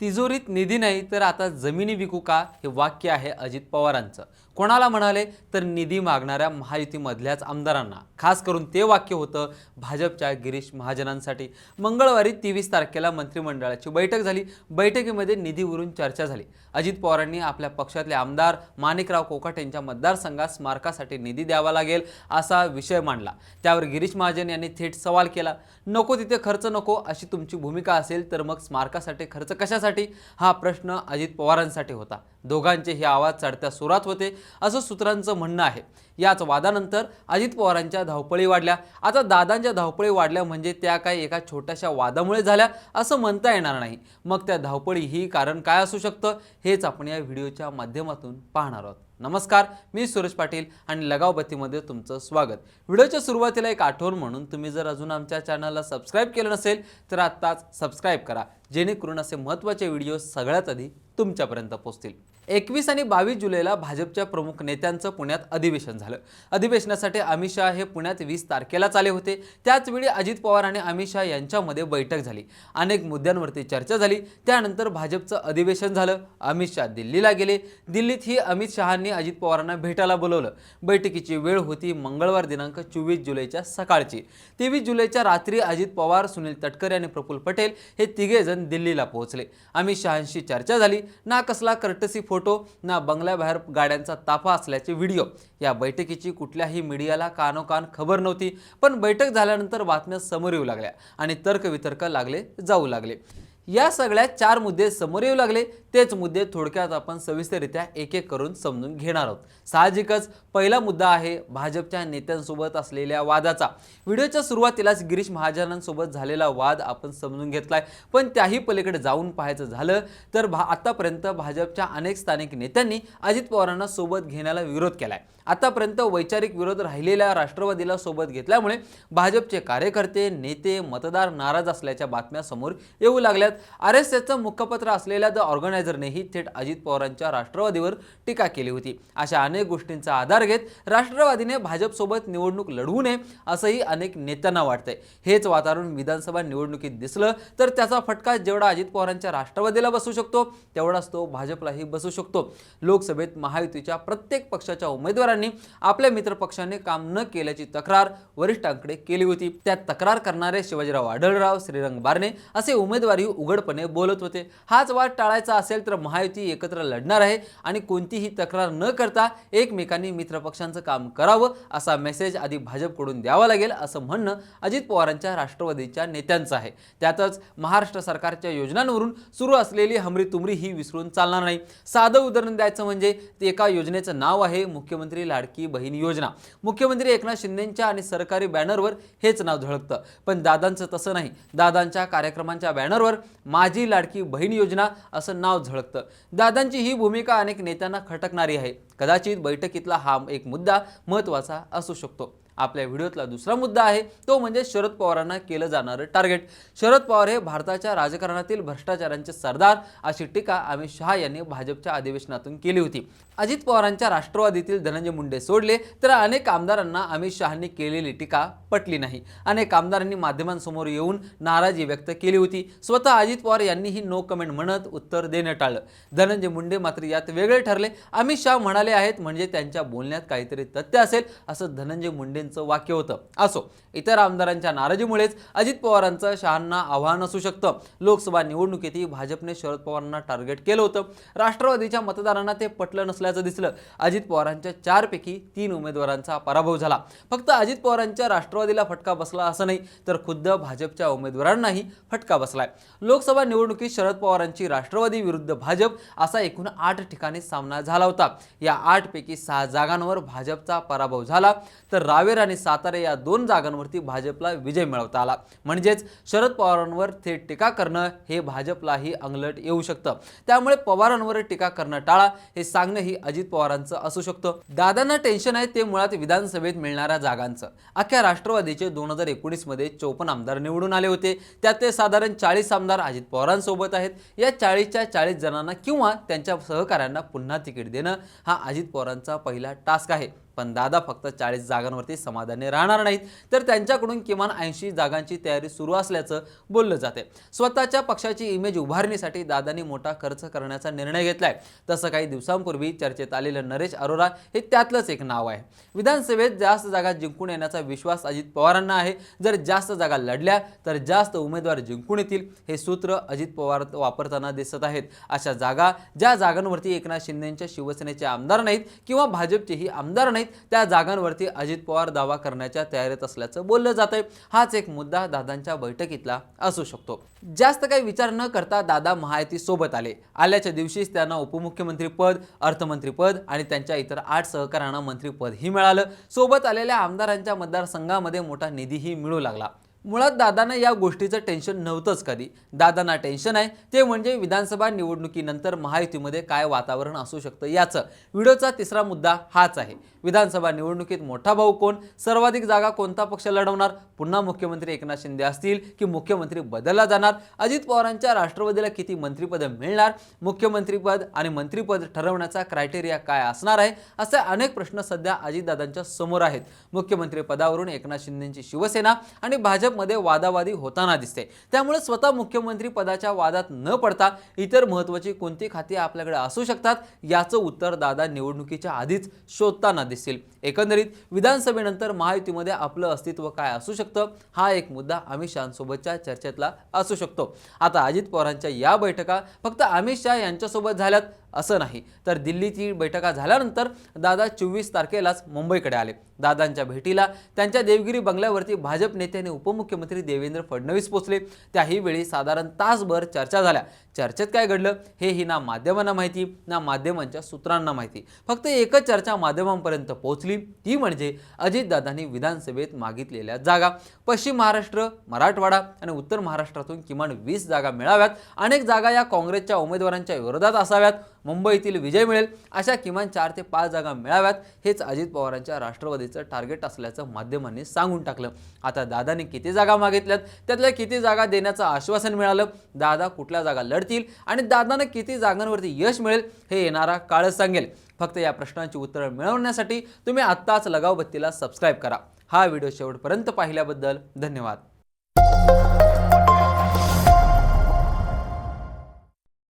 तिजोरीत निधी नाही तर आता जमिनी विकू का? हे वाक्य आहे अजित पवारांचं. कोणाला म्हणाले तर निधी मागणाऱ्या महायुतीमधल्याच आमदारांना. खास करून ते वाक्य होतं भाजपच्या गिरीश महाजनांसाठी. मंगळवारी तेवीस तारखेला मंत्रिमंडळाची बैठक झाली. बैठकीमध्ये निधीवरून चर्चा झाली. अजित पवारांनी आपल्या पक्षातले आमदार माणिकराव कोकाट यांच्या मतदारसंघात स्मारकासाठी निधी द्यावा लागेल असा विषय मांडला. त्यावर गिरीश महाजन यांनी थेट सवाल केला. नको तिथे खर्च नको अशी तुमची भूमिका असेल तर मग स्मारकासाठी खर्च कशासाठी? हा प्रश्न अजित पवारांसाठी होता. दोघांचे हे आवाज चढत्या सुरात होते असं सूत्रांचं म्हणणं आहे. याच वादानंतर अजित पवारांच्या धावपळी वाढल्या. आता दादांच्या धावपळी वाढल्या म्हणजे त्या काही एका छोट्याशा वादामुळे झाल्या असं म्हणता येणार नाही. मग त्या धावपळी ही कारण काय असू शकतं हेच आपण या व्हिडिओच्या माध्यमातून पाहणार आहोत. नमस्कार मी सुरेश पाटील आणि लगाव बत्तीमध्ये तुमचं स्वागत. व्हिडिओच्या सुरुवातीला एक आठवण म्हणून तुम्ही जर अजून आमच्या चॅनलला सबस्क्राईब केलं नसेल तर आत्ताच सबस्क्राईब करा जेणेकरून असे महत्त्वाचे व्हिडिओ सगळ्यात आधी तुमच्यापर्यंत पोहोचतील. एकवीस आणि बावीस जुलैला भाजपच्या प्रमुख नेत्यांचं पुण्यात अधिवेशन झालं. अधिवेशनासाठी अमित शहा हे पुण्यात वीस तारखेलाच आले होते. त्याचवेळी अजित पवार आणि अमित शहा यांच्यामध्ये बैठक झाली. अनेक मुद्द्यांवरती चर्चा झाली. त्यानंतर भाजपचं अधिवेशन झालं. अमित शहा दिल्लीला गेले. दिल्लीत ही अमित शहांनी अजित पवारांना भेटायला बोलवलं. बैठकीची वेळ होती मंगळवार दिनांक चोवीस जुलैच्या सकाळची. तेवीस जुलैच्या रात्री अजित पवार सुनील तटकरे आणि प्रफुल्ल पटेल हे तिघेजण दिल्लीला पोहोचले. अमित शहांशी चर्चा झाली. ना कसला कर्टसी फोटो ना बंगल्याबाहेर गाड्यांचा ताफा असल्याचे व्हिडिओ. या बैठकीची कुठल्याही मीडियाला कानोकान खबर नव्हती पण बैठक झाल्यानंतर बातम्या समोर येऊ लागल्या आणि तर्कवितर्क लागले जाऊ लागले. या सगळ्या चार मुद्दे समोर येऊ लागले तेच मुद्दे थोडक्यात आपण सविस्तररित्या एक एक करून समजून घेणार आहोत. साहजिकच पहिला मुद्दा आहे भाजपच्या नेत्यांसोबत असलेल्या वादाचा. व्हिडिओच्या सुरुवातीलाच गिरीश महाजनांसोबत झालेला वाद आपण समजून घेतलाय. पण त्याही पलीकडे जाऊन पाहायचं झालं तर भा आतापर्यंत भाजपच्या अनेक स्थानिक नेत्यांनी अजित पवारांना सोबत घेण्याला विरोध केलाय. आतापर्यंत वैचारिक विरोध राहिलेल्या राष्ट्रवादीला सोबत घेतल्यामुळे भाजपचे कार्यकर्ते नेते मतदार नाराज असल्याच्या बातम्या समोर येऊ लागल्यात. आर एस एसचं मुखपत्र असलेल्या द ऑर्गनायझरनेही थेट अजित पवारांच्या राष्ट्रवादीवर टीका केली होती. अशा अनेक गोष्टींचा आधार घेत राष्ट्रवादीने भाजपसोबत निवडणूक लढवू नये असंही अनेक नेत्यांना वाटतंय. हेच वातावरण विधानसभा निवडणुकीत दिसलं तर त्याचा फटका जेवढा अजित पवारांच्या राष्ट्रवादीला बसू शकतो तेवढाच तो भाजपलाही बसू शकतो. लोकसभेत महायुतीच्या प्रत्येक पक्षाच्या उमेदवारांनी आपल्या मित्रपक्षाने काम न केल्याची तक्रार वरिष्ठांकडे केली होती. त्यात तक्रार करणारे शिवाजीराव आढळराव श्रीरंग बारणे असे उमेदवारही उघडपणे बोलत होते. हाच वाद टाळायचा असेल तर महायुती एकत्र लढणार आहे आणि कोणतीही तक्रार न करता एकमेकांनी मित्रपक्षांचं काम करावं असा मेसेज आधी भाजपकडून द्यावा लागेल असं म्हणणं अजित पवारांच्या राष्ट्रवादीच्या नेत्यांचं आहे. त्यातच महाराष्ट्र सरकारच्या योजनांवरून सुरू असलेली हमरी तुमरी ही विसरून चालणार नाही. साधं उदाहरण द्यायचं म्हणजे एका योजनेचं नाव आहे मुख्यमंत्री लाडकी बहीण योजना. मुख्यमंत्री एकनाथ शिंदेच्या आणि सरकारी बॅनरवर हेच नाव झळकतं. पण दादांचं तसं नाही. दादांच्या कार्यक्रमांच्या बॅनरवर माझी लाडकी बहीण योजना असं नाव झळकतं. दादांची ही भूमिका अनेक नेत्यांना खटकणारी आहे. कदाचित बैठकीतला हा एक मुद्दा महत्त्वाचा असू शकतो. आपल्या व्हिडिओतला दुसरा मुद्दा आहे तो म्हणजे शरद पवारांना केलं जाणारं टार्गेट शरद पवार हे भारताच्या राजकारणातील भ्रष्टाचारांचे सरदार अशी टीका अमित शहा यांनी भाजपच्या अधिवेशनातून केली होती. अजित पवारांच्या राष्ट्रवादीतील धनंजय मुंडे सोडले तर अनेक आमदारांना अमित शहांनी केलेली टीका पटली नाही. अनेक आमदारांनी माध्यमांसमोर येऊन नाराजी व्यक्त केली होती. स्वतः अजित पवार यांनीही नो कमेंट म्हणत उत्तर देणं टाळलं. धनंजय मुंडे मात्र यात वेगळे ठरले. अमित शहा म्हणाले आहेत म्हणजे त्यांच्या बोलण्यात काहीतरी तथ्य असेल असं धनंजय मुंडेंचं वाक्य होतं. असो इतर आमदारांच्या नाराजीमुळेच अजित पवारांचं शहांना आव्हान असू शकतं. लोकसभा निवडणुकीतही भाजपने शरद पवारांना टार्गेट केलं होतं. राष्ट्रवादीच्या मतदारांना ते पटलं नसल्याचं दिसलं. अजित पवारांच्या चारपैकी तीन उमेदवारांचा पराभव झाला. फक्त अजित पवारांच्या राष्ट्रवादीला फटका बसला असं नाही तर खुद्द भाजपच्या उमेदवारांनाही फटका बसलाय. लोकसभा निवडणुकीत शरद पवारांची राष्ट्रवादी विरुद्ध भाजप असा एकूण आठ ठिकाणी सामना झाला होता. या आठ पैकी सहा जागांवर भाजपचा पराभव झाला. तर रावेर आणि सातारा या दोन जागांवरती भाजपला विजय मिळवता आला. म्हणजेच शरद पवारांवर थेट टीका करणं हे भाजपलाही अंगलट येऊ शकतं. त्यामुळे पवारांवर टीका करणं टाळा हे सांगणंही अजित पवारांचं असू शकतं. दादांना टेन्शन आहे ते मुळात विधानसभेत मिळणाऱ्या जागांचं. अख्ख्या राष्ट्रवादीचे दोन हजार एकोणीसमध्ये चौपन्न आमदार निवडून आले होते. त्यात ते साधारण चाळीस आमदार अजित पवारांसोबत आहेत. या चाळीसच्या चाळीस जणांना किंवा त्यांच्या सहकाऱ्यांना पुन्हा तिकीट देणं हा अजित पवारांचा पहिला टास्क आहे. पण दादा फक्त चाळीस जागांवरती समाधानी राहणार नाहीत. तर त्यांच्याकडून किमान ऐंशी जागांची तयारी सुरू असल्याचं बोललं जाते स्वतःच्या पक्षाची इमेज उभारणीसाठी दादांनी मोठा खर्च करण्याचा निर्णय घेतलाय. तसं काही दिवसांपूर्वी चर्चेत आलेलं नरेश अरोरा हे त्यातलंच एक नाव आहे. विधानसभेत जास्त जागा जिंकून येण्याचा विश्वास अजित पवारांना आहे. जर जास्त जागा लढल्या तर जास्त उमेदवार जिंकून येतील हे सूत्र अजित पवार वापरताना दिसत आहेत. अशा जागा ज्या जागांवरती एकनाथ शिंदेच्या शिवसेनेचे आमदार नाहीत किंवा भाजपचेही आमदार नाहीत त्या जागांवरती अजित पवार दावा करण्याच्या तयारीत असल्याचं बोललं जात आहे हाच एक मुद्दा दादांच्या बैठकीतला असू शकतो. जास्त काही विचार न करता दादा महायती सोबत आले. आल्याच्या दिवशीच त्यांना उपमुख्यमंत्री पद अर्थमंत्री पद आणि त्यांच्या इतर आठ सहकाऱ्यांना मंत्रीपदही मिळालं. सोबत आलेल्या आमदारांच्या मतदारसंघामध्ये मोठा निधीही मिळू लागला. मुळात दादांना या गोष्टीचं टेन्शन नव्हतंच कधी. दादांना टेन्शन आहे. ते म्हणजे विधानसभा निवडणुकीनंतर महायुतीमध्ये काय वातावरण असू शकतं याचं. व्हिडिओचा तिसरा मुद्दा हाच आहे. विधानसभा निवडणुकीत मोठा भाऊ कोण? सर्वाधिक जागा कोणता पक्ष लढवणार? पुन्हा मुख्यमंत्री एकनाथ शिंदे असतील की मुख्यमंत्री बदलला जाणार? अजित पवारांच्या राष्ट्रवादीला किती मंत्रिपद मिळणार? मुख्यमंत्रीपद आणि मंत्रीपद ठरवण्याचा क्रायटेरिया काय असणार आहे? असे अनेक प्रश्न सध्या अजितदादांच्या समोर आहेत. मुख्यमंत्री पदावरून एकनाथ शिंदेंची शिवसेना आणि भाजप भाजपमध्ये वादावादी होताना दिसते. त्यामुळे स्वतः मुख्यमंत्री पदाच्या वादात न पडता इतर महत्त्वाची कोणती खाती आपल्याकडे असू शकतात याचं उत्तर दादा निवडणुकीच्या आधीच शोधताना दिसतील. एकंदरीत विधानसभेनंतर महायुतीमध्ये आपलं अस्तित्व काय असू शकतं हा एक मुद्दा अमित शहासोबतच्या चर्चेतला असू शकतो. आता अजित पवारांच्या या बैठका फक्त अमित शहा यांच्यासोबत झाल्यात असं नाही. तर दिल्लीची बैठका झाल्यानंतर दादा चोवीस तारखेलाच मुंबईकडे आले. दादांच्या भेटीला त्यांच्या देवगिरी बंगल्यावरती भाजप नेते आणि उपमुख्यमंत्री देवेंद्र फडणवीस पोचले त्याही वेळी साधारण तासभर चर्चा झाल्या. चर्चेत काय घडलं हे ही ना माध्यमांना माहिती ना माध्यमांच्या सूत्रांना माहिती. फक्त एकच चर्चा माध्यमांपर्यंत पोहोचली. ती म्हणजे अजितदादांनी विधानसभेत मागितलेल्या जागा. पश्चिम महाराष्ट्र मराठवाडा आणि उत्तर महाराष्ट्रातून किमान वीस जागा मिळाव्यात. अनेक जागा या काँग्रेसच्या उमेदवारांच्या विरोधात असाव्यात. मुंबईतील विजय मिळेल. अशा किमान चार ते पाच जागा मिळाव्यात. हेच अजित पवारांच्या राष्ट्रवादीचं टार्गेट असल्याचं माध्यमांनी सांगून टाकलं. आता दादाने किती जागा मागितल्यात? त्यातल्या किती जागा देण्याचं आश्वासन मिळालं? दादा कुठल्या जागा लढतील? आणि दादानं किती जागांवरती यश मिळेल? हे येणारा काळच सांगेल. फक्त या प्रश्नांची उत्तरं मिळवण्यासाठी तुम्ही आत्ताच लगावबत्तीला सबस्क्राईब करा. हा व्हिडिओ शेवटपर्यंत पाहिल्याबद्दल धन्यवाद.